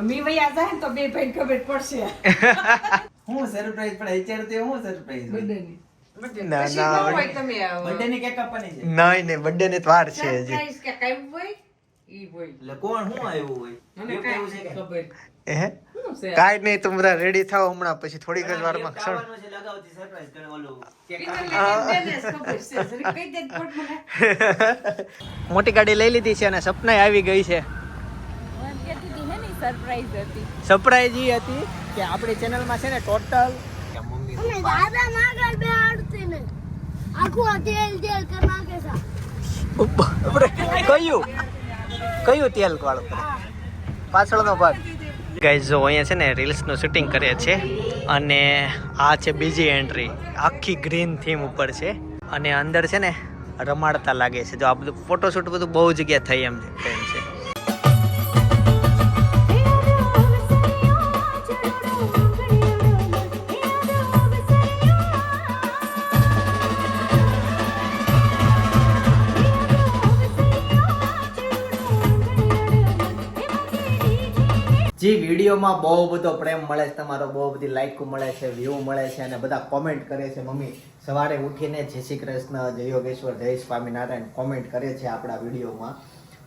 Mummy વયા જાય તો બે ભાઈ ખબર પડશે હું સરપ્રાઈઝ પણ અત્યારે તે હું સરપ્રાઈઝ બધાની. ના, પછી ના, ન હોય તમે આવો. બર્થડે ની કેક કાપવાની છે નહીં નહીં બર્થડે ની વાર છે હજી Surprise કે કાંઈ હોય, ઈ હોય. એટલે કોણ હું આવ્યું હોય મને એવું કેવું છે કાંઈ કે ખબર. હે શું છે? કાંઈ નહીં તમે બધા રેડી થાવ હમણાં પછી થોડીક જ વારમાં ક્ષણ. મોટી ગાડી લઈ લીધી છે અને સપના આવી ગઈ છે સરપ્રાઈઝ ઈ હતી કે આપણી ચેનલમાં છે ને ટોટલ અને દાદા માગર બે આડતી ને. આખું તેલ તેલ કર કયું? કયું તેલ વાળું? પાછળનો ભાગ. ગાઈઝ જો અહીંયા છે ને રીલ્સનું શૂટિંગ કરીએ છે અને આ છે બીજી એન્ટ્રી આખી ગ્રીન થીમ ઉપર છે. અને અંદર છે ને રમાડતા લાગે છે. જો આ બધું ફોટોશૂટ બધું બહુ જગ્યાએ થઈ એમ છે વિડીયોમાં બહુ બધો પ્રેમ મળે છે, તમારો બહુ બધી લાઈક મળે છે વ્યૂ મળે છે અને બધા કોમેન્ટ કરે છે. મમ્મી, સવારે ઉઠીને જય શ્રી કૃષ્ણ, જય યોગેશ્વર, જય સ્વામિનારાયણ કોમેન્ટ કરે છે આપણા વિડીયોમાં.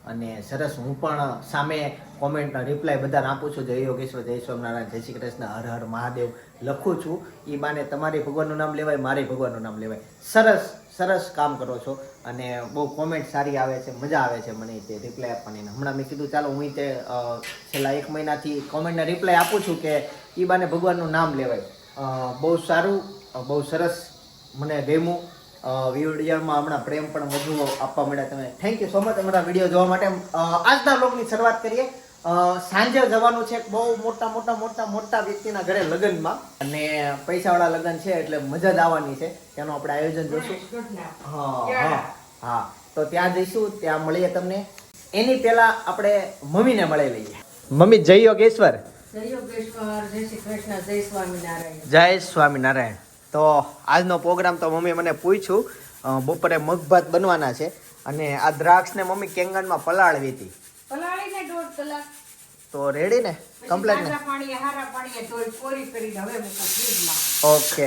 અને સરસ, હું પણ સામે કોમેન્ટના રિપ્લાય બધાને આપું છું. જય યોગેશ્વર, જય સ્વામિનારાયણ, જય શ્રી કૃષ્ણ, હર હર મહાદેવ લખું છું. એ બાને તમારી ભગવાનનું નામ લેવાય, મારી ભગવાનનું નામ લેવાય. સરસ. સરસ કામ કરો છો અને બહુ કોમેન્ટ સારી આવે છે, મજા આવે છે મને તે રિપ્લાય આપવાની. હમણાં મેં કીધું, ચાલો, હું તે છેલ્લા એક મહિનાથી કોમેન્ટને રિપ્લાય આપું છું કે એ બાને ભગવાનનું નામ લેવાય. બહુ સારું બહુ સરસ મને ગમ્યું. વિડીયોમાં હમણાં પ્રેમ પણ વધુ આપવા મળ્યા તમે. થેન્ક યુ સો મચ અમારા વીડિયો જોવા માટે આજના બ્લોગની શરૂઆત કરીએ. સાંજે જવાનું છે બહુ મોટા મોટા મોટા મોટા વ્યક્તિના ઘરે લગ્નમાં. અને પૈસાવાળા લગ્ન છે એટલે મજા જ આવવાની છે. તેનું આપણે આયોજન જોશું. હા હા હા. તો ત્યાં જઈશું ત્યાં મળીએ તમને. એની પહેલા આપણે મમ્મીને મળી લઈએ. મમ્મી જય યોગેશ્વર. જય યોગેશ્વર, જય શ્રી કૃષ્ણ, જય સ્વામિનારાયણ. જય સ્વામિનારાયણ. તો આજનો પ્રોગ્રામ તો મમ્મી મને પૂછ્યું બપોરે મગભાત બનવાના છે. અને આ દ્રાક્ષને મમ્મી કેંગનમાં પલાળવી હતી. પલાળીને દોઢ કલાક. તો રેડી ને? કમ્પ્લીટ ને? પાણીએ, હારા પાણીએ ધોઈ કોરી કરીને હવે મૂકો ફ્રીજમાં. ઓકે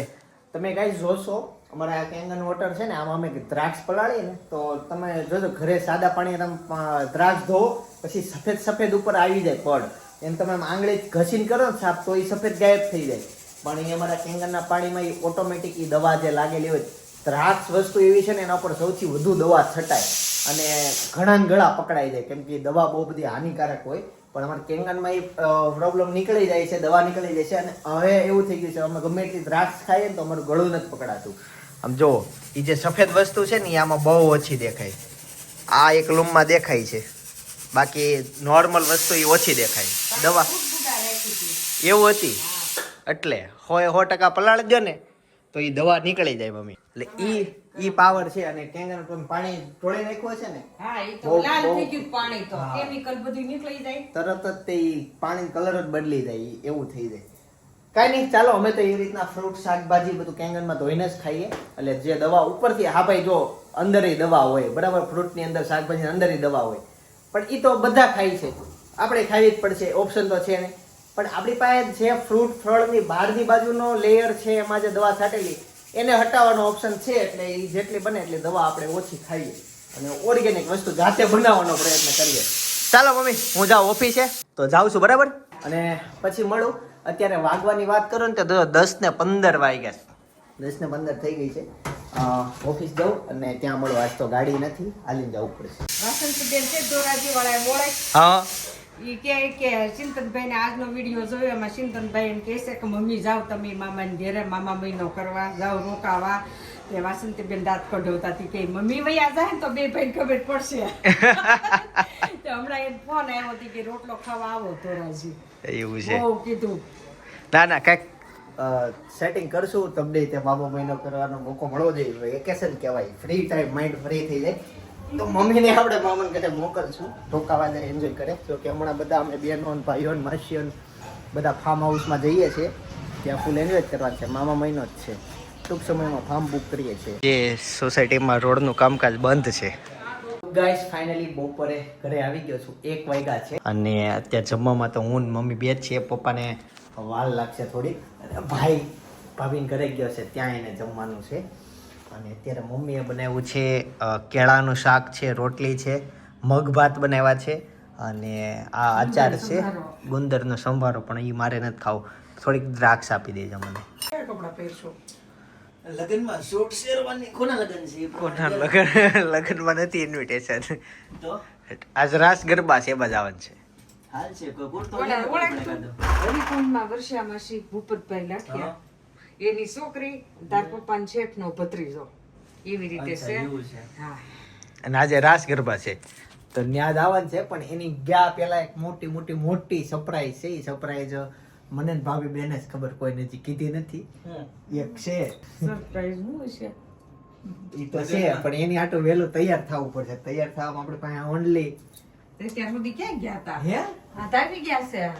તમે ગાઈસ જોશો અમારા આ કેંગન વોટર છે ને આમાં અમે દ્રાક્ષ પલાળીએ ને તો તમે જોજો ઘરે સાદા પાણી તમે દ્રાક્ષ ધો પછી સફેદ સફેદ ઉપર આવી જાય પડ. એમ તમે આંગળી ઘસીને કરો ને સાફ તો એ સફેદ ગાયબ થઈ જાય. પણ એ અમારા કેંગનના પાણીમાં એ ઓટોમેટિક એ દવા જે લાગેલી હોય દ્રાક્ષ વસ્તુ એવી છે ને, એના ઉપર સૌથી વધુ દવા છટાય અને ઘણા ગળા પકડાઈ જાય. કેમ કે દવા બહુ બધી હાનિકારક હોય. પણ અમારા કેંગનમાં એ પ્રોબ્લેમ નીકળી જાય છે, દવા નીકળી જાય છે અને હવે એવું થઈ ગયું છે, અમે ગમે એટલી દ્રાક્ષ ખાઈએ ને તો અમારું ગળું નથી પકડાતું. આમ જો એ જે સફેદ વસ્તુ છે ને એ આમાં બહુ ઓછી દેખાય. આ એક લૂમમાં દેખાય છે. બાકી નોર્મલ વસ્તુ એ ઓછી દેખાય. દવા. એવું હતી. એટલે સો ટકા પલાળી દો ને, તો એ દવા નીકળી જાય મમ્મી. એટલે ઈ ઈ પાવર છે અને કેંગન પાણી ઢોળી નાખ્યું છે ને? હા, ઈ તો લાલ થઈ ગયું પાણી તો. કેમિકલ બધું નીકળી જાય. તરત જ તે પાણી કલર જ બદલી જાય એવું થઈ જાય. કાંઈ નહીં ચાલો અમે તો એ રીતના ફ્રૂટ શાકભાજી બધું કેંગનમાં ધોઈને જ ખાઈએ. એટલે જે દવા ઉપરથી હા ભાઈ જો અંદર દવા હોય બરાબર ફ્રૂટની અંદર શાકભાજીની અંદર દવા હોય. પણ એ તો બધા ખાય છે. આપણે ખાવી જ પડશે ઓપ્શન તો છે નહીં. પણ આપણી પાસે જે ફ્રૂટ ફળની બહારની બાજુનો લેયર છે એમાં જે દવા છાંટેલી એને હટાવવાનો ઓપ્શન છે એટલે એ જેટલી બને એટલી દવા આપણે ઓછી ખાઈએ. અને ઓર્ગેનિક વસ્તુ જાતે બનાવવાનો પ્રયત્ન કરીએ. ચાલો મમ્મી હું જાઉં ઓફિસે તો જાઉં છું બરાબર? અને પછી મળું. અત્યારે વાગવાની વાત કરો ને તો દસ ને પંદર વાગ્યા દસ ને પંદર થઈ ગઈ છે. ઓફિસ જાઉં અને ત્યાં મળું. આજ તો ગાડી નથી. હાલીને જવું પડશે. હા. ઈ કહે કે ચિંતનભાઈને આજનો વીડિયો જોયો એમાં ચિંતનભાઈ એમ કહેશે કે મમ્મી જાઓ તમે મામાને ઘેરે મામા મહિનો કરવા જાઓ રોકાવા. તે વાસંતીબેન દાંત કઢવતા હતી કે મમ્મી વૈયા જાય ને તો બે ભાઈ ખબર પડશે. તો હમણાં એ ફોન આવ્યો હતી કે રોટલો ખાવા આવો તો રાજી એવું છે. બહુ કીધું. ના ના કાંઈક સેટિંગ કરશું તમને તે મામા મહિનો કરવાનો મોકો મળવો જોઈએ. વેકેશન કહેવાય. ફ્રી ટાઈમ માઇન્ડ ફ્રી થઈ જાય. તો મમ્મીને આપણે મામાને ઘરે મોકલશું. ઢોકાવા જાય એન્જોય કરે. જો કે હમણાં બધા અમે બહેનો ભાઈઓ માસીઓ બધા ફાર્મ હાઉસમાં જઈએ છીએ. ત્યાં ફૂલ એન્જોય કરવાનું છે. મામા મહિનો જ છે. ટૂંક સમયમાં ફાર્મ બુક કરીએ છીએ. જે સોસાયટીમાં રોડનું કામકાજ બંધ છે. ગાઈસ ફાઇનલી બપોરે ઘરે આવી ગયો છું. એક વાગ્યા છે. અને અત્યારે જમવામાં તો હું મમ્મી બે જ છીએ. પપ્પાને વાલ લાગશે થોડી અને ભાઈ ભાભીને ઘરે ગયો છે. ત્યાં એને જમવાનું છે. અને અત્યારે મમ્મીએ બનાવ્યું છે કેળાનું શાક છે રોટલી છે મગ ભાત બનાવ્યા છે અને આ આચાર છે ગુંદરનો સંભારો પણ એ મારે નથી ખાવું. થોડીક દ્રાક્ષ આપી દેજો મને. લગ્નમાં શોર્ટ શેરવાની કોના લગ્ન છે? કોના લગ્ન? લગ્નમાં નથી ઇન્વિટેશન તો? આજ રાસ ગરબા છે બજાવન છે. હાલ છે કોઈ કુર્તો ઓળખ ઓળખ હરિકુંડમાં વર્ષામાં શ્રી ભૂપતભાઈ લાઠિયા. એની છોકરી તાર પપ્પા શેઠ નો ભત્રીજો. એવી રીતે છે. હા. અને આજે રાસ ગરબા છે. તો ન્યાદ આવવાનું છે પણ એની ગયા પેલા એક મોટી મોટી મોટી સરપ્રાઈઝ છે. એ સરપ્રાઈઝ મને ને ભાભી બેને જ ખબર કોઈ નથી કીધી નથી. એક છે. સરપ્રાઈઝ શું છે એ તો છે પણ એની આટો વહેલું તૈયાર થવું પડશે. તૈયાર થવામાં આપણે પાસે ઓનલી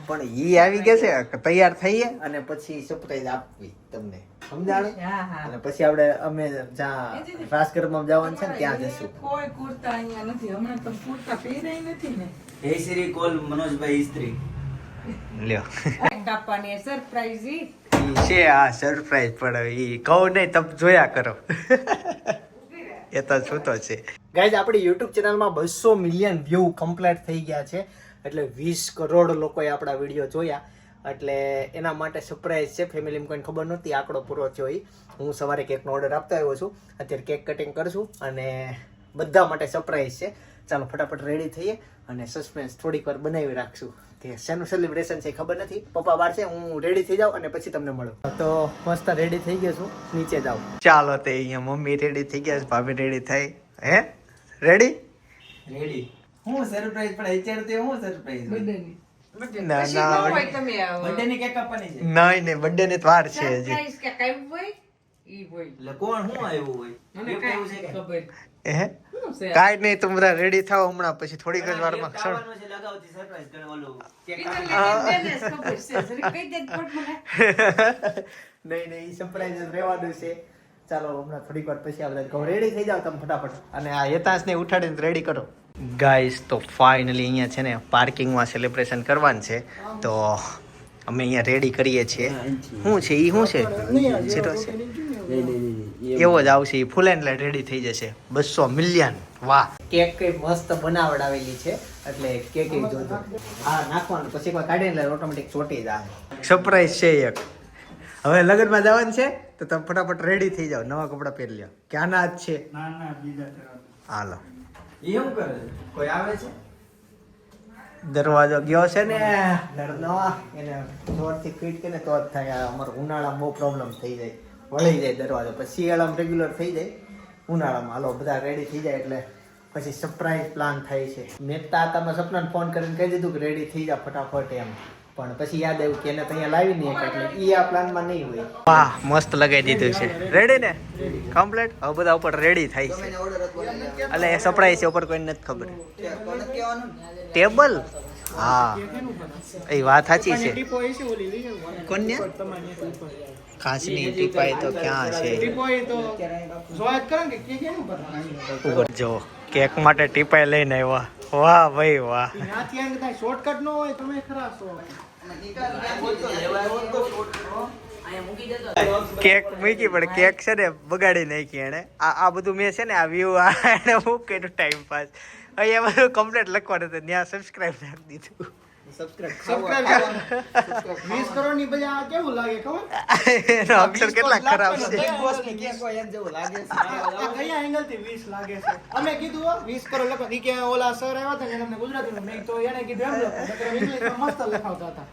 પણ ઈ આવી ગયા છે તૈયાર થઈએ અને પછી સરપ્રાઈઝ આપવી તમને. સમજાણું? હા હા. અને પછી આપણે અમે જ્યાં રાસ ગરબામાં જવાનું છે ને ત્યાં જશું. કોઈ કુર્તા અહીંયા નથી હમણાં તો કુર્તા પહેરાય નથી ને. હે શ્રી કોલ મનોજભાઈ ઇસ્ત્રી. લ્યો. કાપવાની સરપ્રાઈઝ છે આ સરપ્રાઈઝ પણ ઈ કહું નહીં તમે જોયા કરો. એ તો શું છે. ગાઈઝ આપણી યુટ્યુબ ચેનલમાં બસો મિલિયન વ્યૂ કમ્પ્લીટ થઈ ગયા છે. એટલે વીસ કરોડ લોકોએ આપણા વીડિયો જોયા. એટલે એના માટે સરપ્રાઈઝ છે. ફેમિલીમાં કોઈને ખબર નહોતી, આંકડો પૂરો થયો હું સવારે કેકનો ઓર્ડર આપતો આવ્યો છું. અત્યારે કેક કટિંગ કરશું અને બધા માટે સરપ્રાઈઝ છે. ચાલો, ફટાફટ રેડી થઈએ અને સસ્પેન્સ થોડીક વાર બનાવી રાખશું. કે શેનું સેલિબ્રેશન છે ખબર નથી. પપ્પા બાર છે, હું રેડી થઈ જાઉં અને પછી તમને મળું. તો મસ્ત રેડી થઈ ગયો છું. નીચે જાઉં ચાલો તે અહીંયા મમ્મી રેડી થઈ ગયા છે, ભાભી રેડી થઈ. હે? રેડી રેડી હું સરપ્રાઈઝ પણ તે હું સરપ્રાઈઝ ના પછી ન હોય ના બર્થડે ની કેક આપવાની છે. નહીં નહીં બર્થડે ની વાર છે સરપ્રાઈઝ કે કાંઈ હોય? ઈ હોય. એટલે કોણ હું આવ્યું હોય? મને કેવું છે ખબર. હે શું છે? કાંઈ નહીં તમરા રેડી થાવ હમણાં પછી થોડીક જ વારમાં ક્ષણ. નહીં નહીં સરપ્રાઈઝ રહેવાનું છે ચાલો હમણાં થોડીક વાર પછી આપણે કહું રેડી થઈ જાવ તમે ફટાફટ. અને આ યતાંશને ઉઠાડીને રેડી કરો. ગાઈસ તો ફાઇનલી અહીંયા છે ને પાર્કિંગમાં સેલિબ્રેશન કરવાનું છે. તો અમે અહીંયા રેડી કરીએ છીએ. શું છે? એ શું છે? છે. એવો જ આવશે. એ ફૂલ એન્ડ રેડી થઈ જશે. બસો મિલિયન વાહ. કેક કઈ મસ્ત બનાવડાવેલી છે. એટલે કેક જોજો. હા નાખવાનું. પછી એકવાર કાઢીને એટલે ઓટોમેટિક ચોટી જાય. સરપ્રાઈઝ છે એક. હવે લગ્નમાં જવાનું છે? તો તમે ફટાફટ રેડી થઈ જાઓ નવા કપડાં પહેરી લ્યો. ક્યાંના જ છે. હાલો. ઈ શું કરે કોઈ આવે છે? દરવાજો ગયો છે ને? એને જોરથી ફિટ કરીને તો જ થાય. અમારે ઉનાળામાં બહુ પ્રોબ્લેમ થઈ જાય. વળી જાય દરવાજો. પછી શિયાળામાં રેગ્યુલર થઈ જાય. ઉનાળામાં. હાલો બધા રેડી થઈ જાય એટલે પછી સરપ્રાઈઝ પ્લાન થાય છે. મેં તા તમે સપનાને ફોન કરીને કહી દીધું કે રેડી થઈ જા ફટાફટ એમ. પણ પછી યાદ આવ્યું કે એને અહીંયા લાવી નહીં એટલે એ આ પ્લાનમાં નહીં હોય. વાહ મસ્ત લગાવી દીધું છે. રેડી ને? કમ્પ્લીટ હવે બધા ઉપર રેડી થાય છે. એટલે એ સપ્રાઈઝ છે ઉપર કોઈને નથી ખબર. ટેબલ હા. એ વાત સાચી છે. કોને ખાસની ટીપાઈ તો ક્યાં છે? ઉપર જો કેક માટે ટીપાઈ લઈને આવ્યા. વાહ ભાઈ વાહ. શોર્ટકટ નો હોય તમે ખરા છો. કેક મૂકી પણ કેક છે ને બગાડી નાખી એને આ બધું મેં છે ને, આ વ્યૂ એને મૂકેલું ટાઈમ પાસ અહીંયા બધું કમ્પ્લેટ લખવાનું હતું, ત્યાં સબસ્ક્રાઈબ નાખી દીધું. અક્ષર કેટલા ખરાબ છે. અમે કીધું વીસ લખો. કે ઓલા સર આવ્યા હતા ને તમને ગુજરાતી મેં તો એને કીધું એમ લખો. મસ્ત લખાવતા હતા.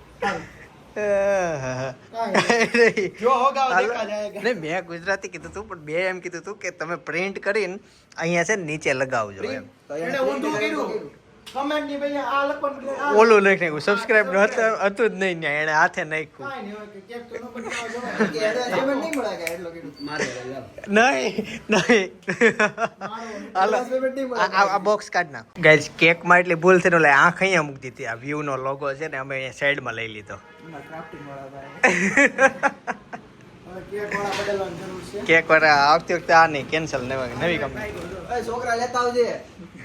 કાંઈ. જો હોગા દેખા જાયગા નહીં મેં ગુજરાતી કીધું તું પણ બે એમ કીધું તું કે તમે પ્રિન્ટ કરીને અહીંયા છે નીચે લગાવજો એમ. એને ઊંધું કર્યું. કમેન્ટની ભાઈ આ લખવાનું. ઓલું લખી નાખ્યું. સબસ્ક્રાઇબ હતું હતું જ નહીં ત્યાં. એને હાથે નાખ્યું. નહીં હોય કે કેક તો ન બનાવવા નહીં આ- બોક્સ કાઢ નાખ. ગાઈઝ કેકમાં એટલી ભૂલ થઈને એટલે આંખ અહીંયા મૂકી દીધી. આ વ્યૂ નો લોગો છે ને અમે અહીંયા સાઈડમાં લઈ લીધો. કેક વાળા બદલવાની જરૂર છે. કેક વાળા આવતી વખતે આ નહીં કેન્સલ નવી નવી કંપની છોકરા લેતા આવજે.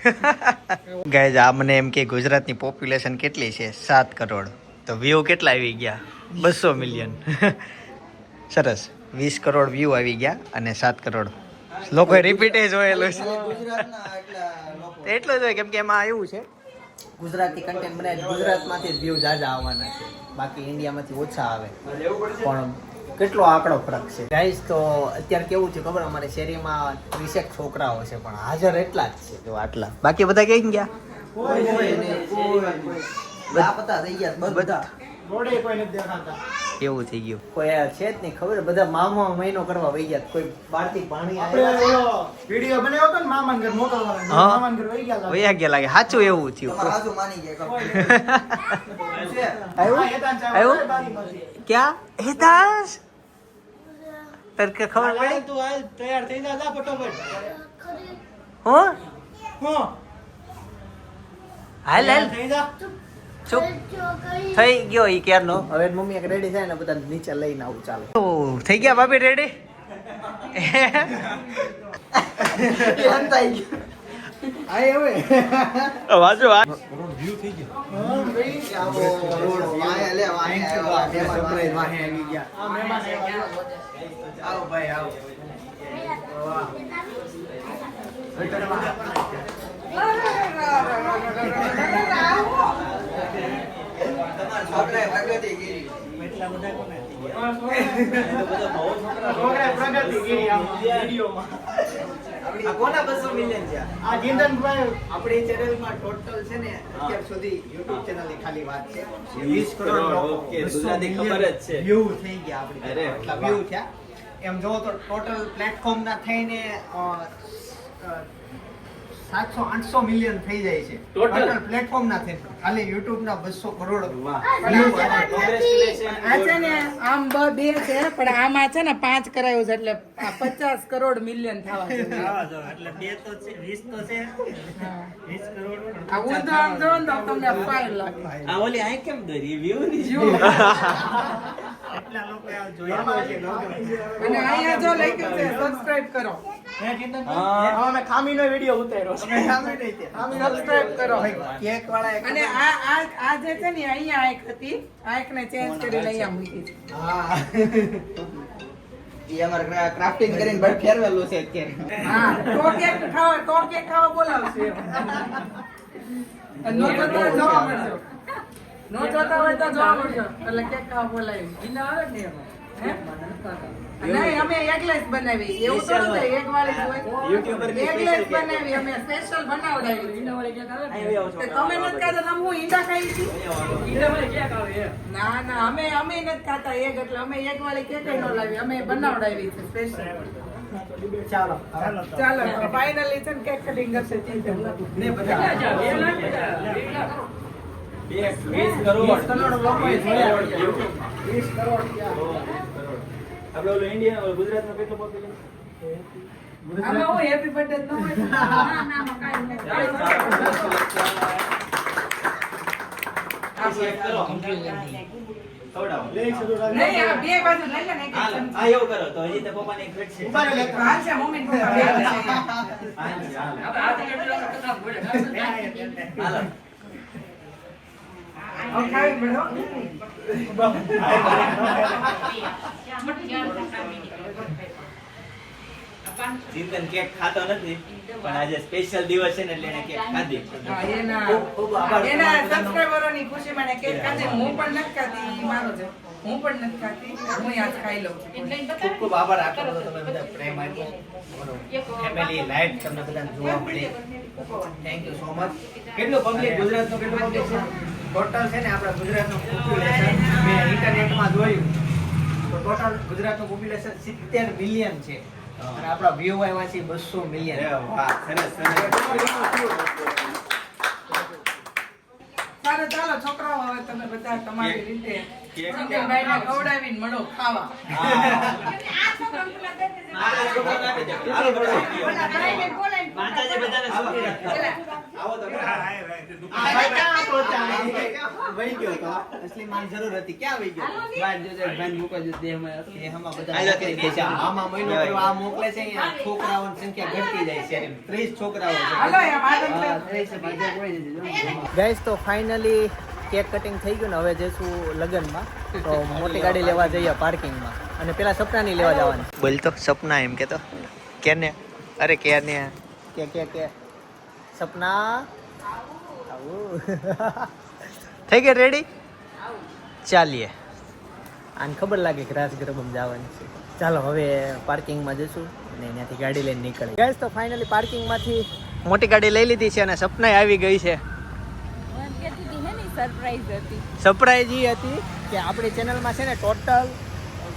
ગાઈઝ આ મને એમ કે ગુજરાતની પોપ્યુલેશન કેટલી છે? સાત કરોડ. તો વ્યૂ કેટલા આવી ગયા? બસો મિલિયન સરસ. વીસ કરોડ વ્યૂ આવી ગયા અને સાત કરોડ. લોકોએ એ જોયેલું છે. એટલું જ હોય કેમ કે એમાં આવ્યું છે. ગુજરાતી કન્ટેન્ટ બનાવે ગુજરાતમાંથી વ્યૂ જાજા આવવાના છે. બાકી ઇન્ડિયામાંથી ઓછા આવે. પણ કેટલો આંકડો ફરક છે? ગાઈસ તો અત્યારે કેવું છે ખબર? અમારે શેરીમાં ત્રીસેક છોકરાઓ છે પણ હાજર એટલા જ છે. જો આટલા. બાકી બધા ક્યાં ગયા. લાપતા થઈ ગયા કોઈ નથી દેખાતા. એવું થઈ ગયું. કોઈ આ છે જ નહીં ખબર? બધા મામા મહિનો કરવા વહી ગયા. કોઈ બહારથી પાણી વીડિયો બનાવ્યો હતો ને મામાન ઘર મોકલવાનો મામાન ઘર વહી ગયા વયા ગયા લાગે. સાચું એવું થયું. માની ગયા આવ્યું? બારી. ક્યાં? હેતાશ? તને કે ખબર પડી? તું હાલ, તૈયાર થઈ જા જા ફટોફટ. હો? હો. હાલ હાલ. થઈ જા. ચૂપ. થઈ ગયો ઈ ક્યારનો? હવે મમ્મી એક રેડી થાય ને બધા નીચે લઈને આવું ચાલો. ઓ થઈ ગયા ભાભી રેડી હંતાઈ ગયું. આવો ભાઈ, આવો. તમારા છોકરાએ પ્રગતિ કરી. છોકરાએ પ્રગતિ કરી આમાં, વિડીયોમાં. આ કોના 200 million છે? આ જીંદનભાઈ આપણી ચેનલમાં ટોટલ છે ને અત્યાર સુધી યુટ્યુબ ચેનલની ખાલી વાત છે 20 કરોડ ઓકે, ગુજરાતી ખબર જ છે. વ્યૂ થઈ ગયા આપણી અરે, વ્યૂ થયા એમ જોવો તો ટોટલ પ્લેટફોર્મ ના થઈને સાતસો આઠસો મિલિયન થઈ જાય છે. ટોટલ પ્લેટફોર્મ ના થઈને. ખાલી યુટ્યુબ ના બસો કરોડ છે. આ છે ને આમ બ- બે છે પણ આમાં છે ને પાંચ કરાયું છે એટલે આ પચાસ કરોડ મિલિયન થવા ને તો તમને લાગે આ ઓલી કેમ દરી? ની. અને અહીંયા જો લખ્યું છે સબસ્ક્રાઇબ કરો. હે. જીંદનભાઈ? ખામીનો વીડિયો ઉતાર્યો છે. સબસ્ક્રાઇબ કરો. કેક વાળા અને આ આ આ જે છે ને અહીંયા આંખ હતી. આંખને ચેન્જ કરીને અહીંયા મૂકી છે. હા. ઈ અમારે ક્રા- કરીને ફેરવેલું છે અત્યારે. હા તો કેક ખાવા તો કેક ખાવા બોલાવશે. નો જોતા જોવા મળજો નો જોતા હોય તો જોવા મળજો એટલે કેક ખાવા બોલાવી હે? નહીં અમે એકલેસ બનાવી. એવું થોડું છે એક વાળી હોય. special cake. બનાવી અમે સ્પેશિયલ બનાવડાવી. તે તમે નથી ખાતા તમે હું ઈંડા ખાઈ છી ના ના અમે અમે નથી ખાતા એક એટલે અમે એક વાળી કેક ન લાવી. અમે બનાવડાવી છે સ્પેશિયલ ચાલો ચાલો ફાઇનલી છે ને કેક કટિંગ કરશે. ચીજ ને બધા. બે- વીસ કરોડ. વીસ કરોડ થયા. આપણે ઓલો ઇન્ડિયા ઓલો ગુજરાતમાં કેટલો પોપ્યુલર આમાં હું હેપી બર્થડે ન હોય. ના ના કાઈ. નહીં આ બે બાજુ લઈ લે ને એક એક હાલો, ને પપ્પા બે જ છે. હાલો, હાલો. હાલો. હવે ખાવી પડે હો. ચિંતન કેક ખાતો નથી પણ આજે સ્પેશિયલ દિવસ છે ને એટલે એને કેક ખાધી. એના ખૂબ ખૂબ આભાર એના સબસ્ક્રાઇબરોની ખુશી મને કેક ખાધી. હું પણ નથી ખાતી ઈ મારો છે. હું પણ નથી ખાતી હું આજ ખાઈ લઉં ખૂબ ખૂબ આભાર. આટલો બધો તમે બધા પ્રેમ આપ્યો ફેમિલી લાઈફ તમને બધાને જોવા મળી. થેન્ક યુ સો મચ કેટલું પબ્લિક ગુજરાતનો કેટલો પબ્લિક છે? ટોટલ છે ને આપણા ગુજરાતનું પોપ્યુલેશન મેં ઇન્ટરનેટમાં જોયું. તો ટોટલ ગુજરાતનું પોપ્યુલેશન સિત્તેર મિલિયન છે. અને આપણા વ્યૂ આવ્યા છે બસો મિલિયન. સારું ચાલો છોકરાઓ હવે તમે બધા તમારી રીતે ખવડાવીને મળો ખાવા મોકલે છે છોકરાઓ છોકરાઓની સંખ્યા ઘટતી જાય છે ત્રીસ છોકરાઓ તો ફાઇનલી કેક કટિંગ થઈ ગયું ને હવે જઈશું લગ્નમાં. તો મોટી ગાડી લેવા જઈએ પાર્કિંગમાં. અને પેલા સપનાની લેવા જવાની. બોલ તો સપના એમ કે તો કેને? અરે કેને? કે કે કે. સપના? થઈ ગયા રેડી ચાલીએ. આને ખબર લાગે કે રાસ ગરબમ જવાની છે. ચાલો હવે પાર્કિંગમાં જઈશું અને અહીંયાથી ગાડી લઈને નીકળી ગેસ તો ફાઇનલી પાર્કિંગમાંથી મોટી ગાડી લઈ લીધી છે અને સપનાય આવી ગઈ છે. સરપ્રાઈઝ એ હતી કે આપણી ચેનલમાં છે ને ટોટલ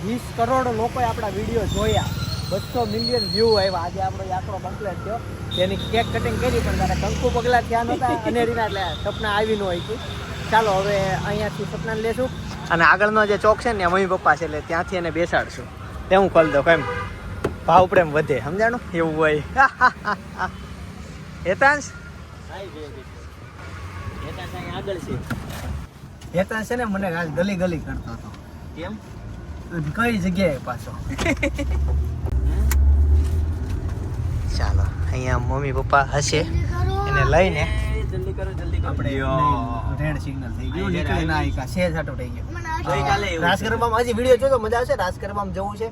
વીસ કરોડ લોકોએ આપણા વીડિયો જોયા. બસો મિલિયન વ્યૂ આવ્યા. આજે આપણો આંકડો કમ્પ્લીટ થયો. તેની કેક કટિંગ કરી પણ તારે કંકુ પગલા થયા નહોતા. અનેરીના એટલે સપના આવી ન હોય. ચાલો હવે અહીંયાથી સપનાને લેશું. અને આગળનો જે ચોક છે ને મમ્મી પપ્પા છે એટલે ત્યાંથી એને બેસાડશું. તે હું કરી દઉં કેમ? ભાવ પ્રેમ વધે સમજાણું? એવું હોય. હેતાંશ? આગળ છે. ને મને આજ ગલી ગલી કરતો હતો. કેમ? કઈ જગ્યાએ પાછો? ચાલો અહીંયા મમ્મી પપ્પા હશે. એને લઈને આપણે રેડ સિગ્નલ થઈ ગયું નીકળે ના આયકા શેર સાટો થઈ ગયો. રાસ ગરબામાં હજી વીડિયો જોજો મજા આવશે. રાસ ગરબામાં જવું છે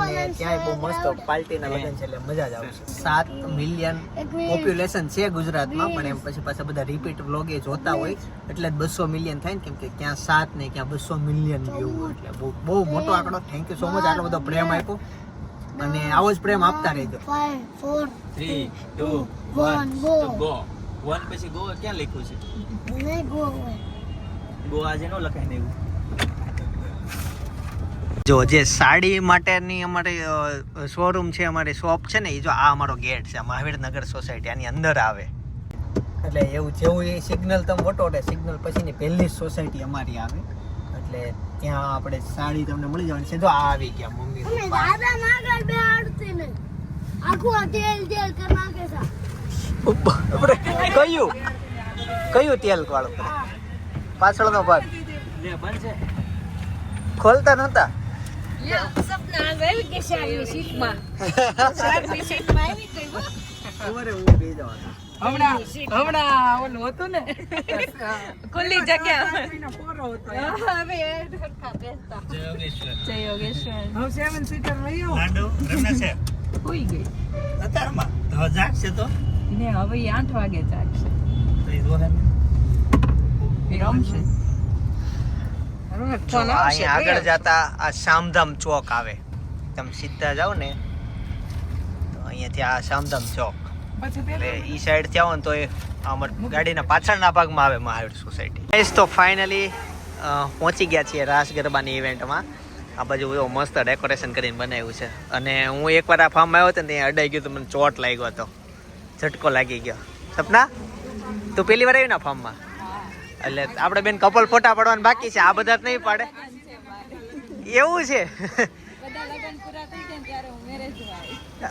અને ત્યાં બહુ મસ્ત પાર્ટીના લગન છે એટલે મજા જ આવશે. સાત મિલિયન પોપ્યુલેશન છે ગુજરાતમાં પણ એમ પછી પાછા બધા રિપીટ વ્લોગે જોતા હોય એટલે જ બસો મિલિયન થાય ને કેમ કે ક્યાં સાત ને ક્યાં બસો મિલિયન વ્યૂ એટલે બહુ બહુ મોટો આંકડો. થેન્ક યુ સો મચ આટલો બધો પ્રેમ આપ્યો. અને આવો જ પ્રેમ આપતા રહેજો. Five, four, Three, two, one, one, One પછી ગોવા ક્યાં લખ્યું છે? નહીં go away. ગો આજે નો લખાય ને એવું. જો જે સાડી માટેની અમારી શોરૂમ છે અમારી શોપ છે ને એ જો આ અમારો ગેટ છે મહાવીરનગર સોસાયટી આની અંદર આવે. એટલે એવું જેવું એ સિગ્નલ તમે વટો એટલે સિગ્નલ પછીની પહેલી જ સોસાયટી અમારી આવે. એટલે ત્યાં આપણે સાડી તમને મળી જવાની છે. જો આ આવી ગયા મમ્મી દાદા માગર બે આડતી નહીં. આખું તેલ તેલ કરી નાખે છે? આપણે કયું? કયું તેલ વાળું પાછળનો ભાગ. ખોલતા નહોતા? ઉભરે ઊભી બેસી જવાનું. હમણાં હમણાં ઓલું હતું ને ખુલ્લી જગ્યા ને હવે આઠ વાગે અહીંયા આગળ જતા આ શામધામ ચોક આવે. તમે સીધા જાઓ ને તો અહીંયાથી આ શામધામ ચોક. પછી એટલે ઈ સાઈડથી આવો ને તો એ અમાર ગાડીના પાછળના ભાગમાં આવે મહાવીર સોસાયટી. ગાઈસ તો ફાઇનલી પહોંચી ગયા છીએ રાસ ગરબાની ઇવેન્ટમાં આ બાજુ બધું મસ્ત ડેકોરેશન કરીને બનાવ્યું છે. અને હું એકવાર આ ફાર્મમાં આવ્યો હતો ને ત્યાં અડાઈ ગયું તો મને ચોટ લાગ્યો હતો. ઝટકો લાગી ગયો. સપના? તું પેલી વાર આવી ને ફાર્મમાં? એટલે આપણે બેન કપલ ફોટા પાડવાના બાકી છે. આ બધા નહીં પાડે. એવું છે?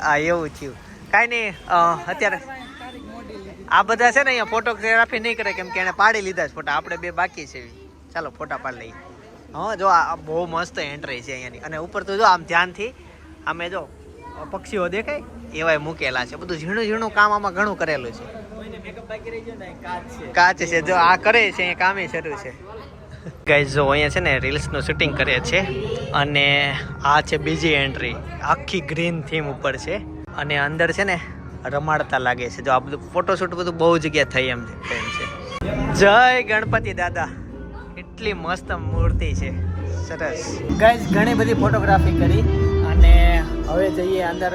હા, એવું થયું. કાંઈ નહીં અત્યારે આ બધા છે ને અહીંયા ફોટોગ્રાફી નહીં કરે કેમ કે એને પાડી લીધા છે ફોટા. આપણે બે બાકી છે. ચાલો, ફોટા પાડી લઈએ. હા, જો આ બહુ મસ્ત એન્ટ્રી છે અહીંયાની. અને ઉપર તો જો આમ ધ્યાનથી, આમે જો પક્ષીઓ દેખાય? એવાય મૂકેલા છે. બધું ઝીણું ઝીણું કામ આમાં ઘણું કરેલું છે. કાચ છે. જો આ કરે છે અહીંયા કામે શરૂ છે. ગાઈઝ જો અહીંયા છે ને રીલ્સનું શૂટિંગ કરે છે અને આ છે બીજી એન્ટ્રી આખી ગ્રીન થીમ ઉપર છે. અને અંદર છે ને રમાડતા લાગે છે. જો આ બધું ફોટોશૂટ બધું બહુ જગ્યા થઈ એમ છે. જય ગણપતિ દાદા. એટલી મસ્ત મૂર્તિ છે. સરસ. ગાઈઝ ઘણી બધી ફોટોગ્રાફી કરી. હવે જઈએ અંદર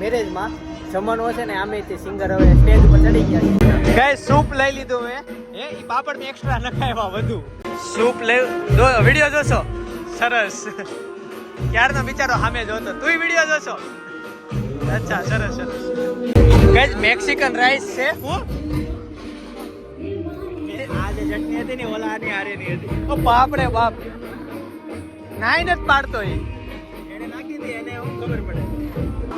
મેરેજમાં જમવાનું છે ને આમે તે સિંગર હવે સ્ટેજ ઉપર ચડી ગયા છે. ગાઈઝ સૂપ લઈ લીધું મેં? હે ઈ પાપડ મેં એક્સ્ટ્રા નખાવ્યા વધુ. સૂપ લઈ જો વિડિયો જોશો? સરસ. ક્યારનો બિચારો સામે જોતો? તું વિડિયો જોશો? અચ્છા સરસ સરસ. ગાઈઝ મેક્સિકન રાઈસ છે? હું? આજે ચટણી હતી ને ઓલા આની હારે ની હતી. ઓ બાપ રે બાપ. નાઈ નથી પાડતો એ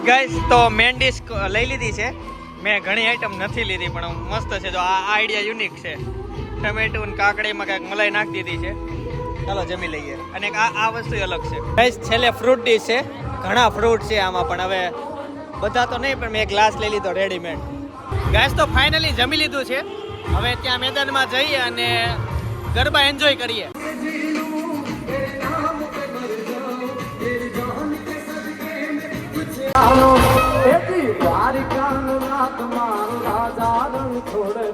ગાઈસ તો મેન ડિશ લઈ લીધી છે. મેં ઘણી આઈટમ નથી લીધી, પણ મસ્ત છે. જો આ આઈડિયા યુનિક છે. ટમેટું કાકડીમાં કાંઈક મલાઈ નાખી દીધી છે. ચાલો જમી લઈએ. અને આ આ વસ્તુ અલગ છે. ગાઈસ છેલ્લે ફ્રૂટ ડીશ છે. ઘણા ફ્રૂટ છે આમાં, પણ હવે બધા તો નહીં, પણ મેં એક ગ્લાસ લઈ લીધો રેડીમેડ ગાઈસ તો ફાઇનલી જમી લીધું છે. હવે ત્યાં મેદાનમાં જઈએ અને ગરબા એન્જોય કરીએ. તારો એથી દ્વારિકાનો નાથ મારો રાજા રંગ છોડે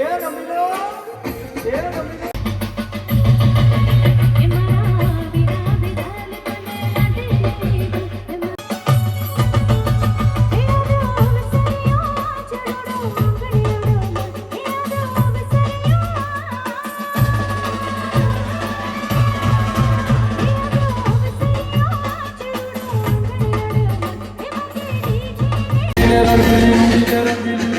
એ રમીલો એ રમીલો. આ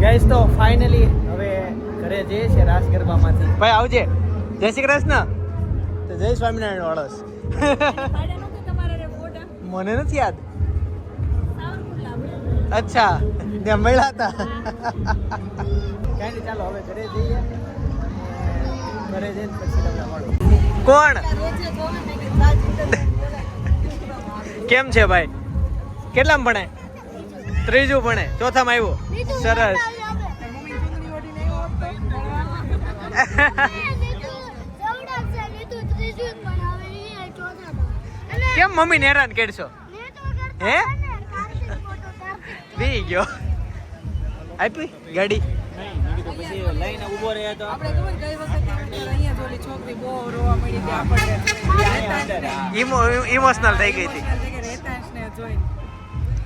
ગાઈસ તો ફાઇનલી હવે ઘરે જઈએ છે રાસ ગરબામાંથી. ભાઈ આવજે. જય શ્રી કૃષ્ણ. તો જય સ્વામિનારાયણ વાળસ. મને નથી યાદ. અચ્છા ત્યાં મળ્યા હતા. કઈ ચાલો હવે ઘરે જઈએ ઘરે જઈને પછી તમને મળું. કોણ? કેમ છે ભાઈ? કેટલામ ભણે? ત્રીજું ભણે? ચોથામાં આવ્યો? સરસ. કેમ મમ્મી હેરાન કરશો? હે? બી ગયો. આપી ગાડી. લઈને ઊભો રહ્યા તો આપણે ખબર ગઈ વખતે અહીંયા જ છોકરી બહુ રોવા મળી હતી આપણને અહીંયા અંદર, હા. ઇમો ઇમોશનલ થઈ ગઈ હતી.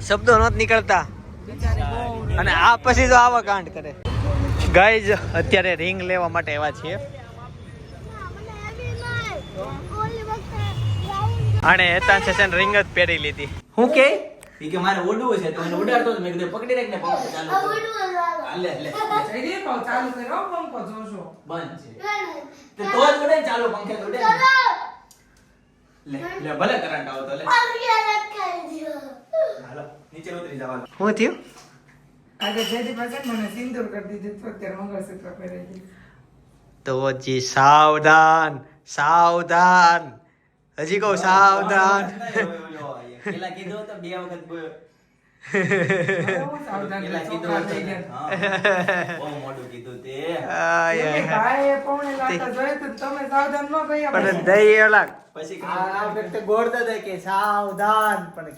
શબ્દો નહોત નીકળતા. અને આ પછી તો આવા કાંડ કરે. ગાઈઝ અત્યારે રિંગ લેવા માટે એવા છીએ. અને હેતાન સેશન રિંગ જ પહેરી લીધી. હું કે? ઈ કે મારે ઓડવું છે તો એને ઉડાડતો મેં કીધું પકડી રાખને પંખો ચાલુ. હાલે, હાલે. જઈ દે ચાલુ કરો પંખો જોશો. બંધ છે. તો તો જ ઉડે ચાલુ પંખે તો ઉડે. લે લે ભલે કરંટ આવતો લે. હાલો નીચે ઉતરી જાવ હું થયું? આજે જયદીપ હશે મને સિંદૂર કરી દીધું તો અત્યારે મંગળસૂત્ર પહેરી દીધું તો જી સાવધાન સાવધાન. હજી કહું સાવધાન. પેલા કીધું તો બે વખત બોલ્યો. સાવધાન પેલા કીધું ચોખા હતું. થઈ પૌણે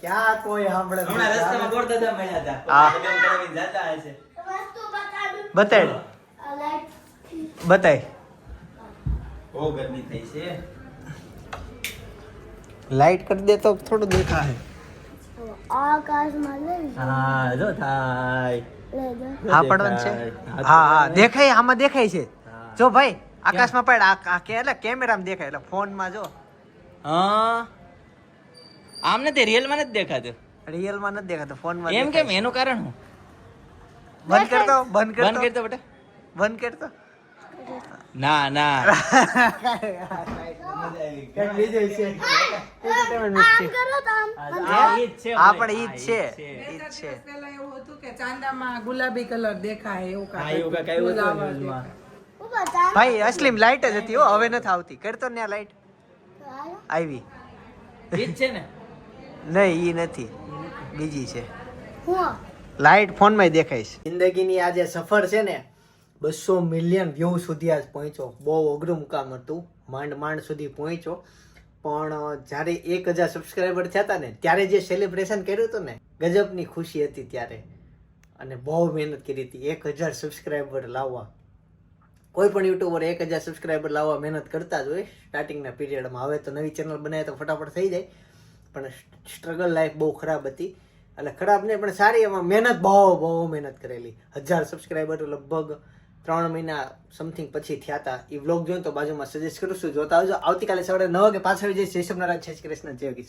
ક્યાં? કોઈ સાંભળે હતા હા. લગ્ન કરાવીને જતા હશે વસ્તુ બતાડું બતાડ આ લાઈટ બતાય બહુ ગરમી થઈ છે લાઈટ કરી દે તો થોડું દેખાય હા જો થાય. હા પડવાનું છે. હા હા દેખાય આમાં દેખાય છે. જો ભાઈ આકાશમાં પડ આ કે એટલે કેમેરામાં દેખાય એટલે ફોનમાં જો. હા. આમ નથી રિયલમાં નથી દેખાતું. રિયલમાં નથી દેખાતો ફોનમાં એમ કેમ? એનું કારણ શું? બંધ કરતો બંધ બંધ કરતો કરતો બેટા. બંધ કરતો ના ના. કંઈક બીજું છે એવું હતું કે ચાંદામાં ગુલાબી કલર દેખાય એવું ભાઈ અસલીમ લાઈટ જ હતી હો. હવે નથી આવતી. કરતો ને લાઈટ આવી. છે ને? નહીં ઈ નથી. બીજી છે. હું? લાઈટ ફોનમાં દેખાય છે. જિંદગીની આ જે સફર છે ને બસો મિલિયન વ્યૂ સુધી આજ પહોંચ્યો. બહુ અઘરું મુકામ હતું. માંડ માંડ સુધી પહોંચ્યો. પણ જ્યારે એક હજાર સબસ્ક્રાઈબર થયા હતા ને, ત્યારે જે સેલિબ્રેશન કર્યું હતું ને, ગજબની ખુશી હતી ત્યારે. અને બહુ મહેનત કરી હતી. એક હજાર સબસ્ક્રાઈબર લાવવા. કોઈ પણ યુટ્યુબર એક હજાર સબસ્ક્રાઈબર લાવવા મહેનત કરતા જ હોય. સ્ટાર્ટિંગના પીરિયડમાં હવે તો નવી ચેનલ બનાવે તો ફટાફટ થઈ જાય. પણ સ્ટ્રગલ લાઈફ બહુ ખરાબ હતી. એટલે ખરાબ નહીં, પણ સારી એમાં મહેનત, બહુ બહુ મહેનત કરેલી. હજાર સબસ્ક્રાઈબર લગભગ ત્રણ મહિના સમથિંગ પછી થયા હતા એ વ્લોગ જોઈને તો બાજુમાં સજેસ્ટ કરું છું. જોતા આવજો. આવતીકાલે સવારે નવ વાગે પાછળ જઈશ. જય સોમનારાયણ જય કૃષ્ણ. જય કિશોર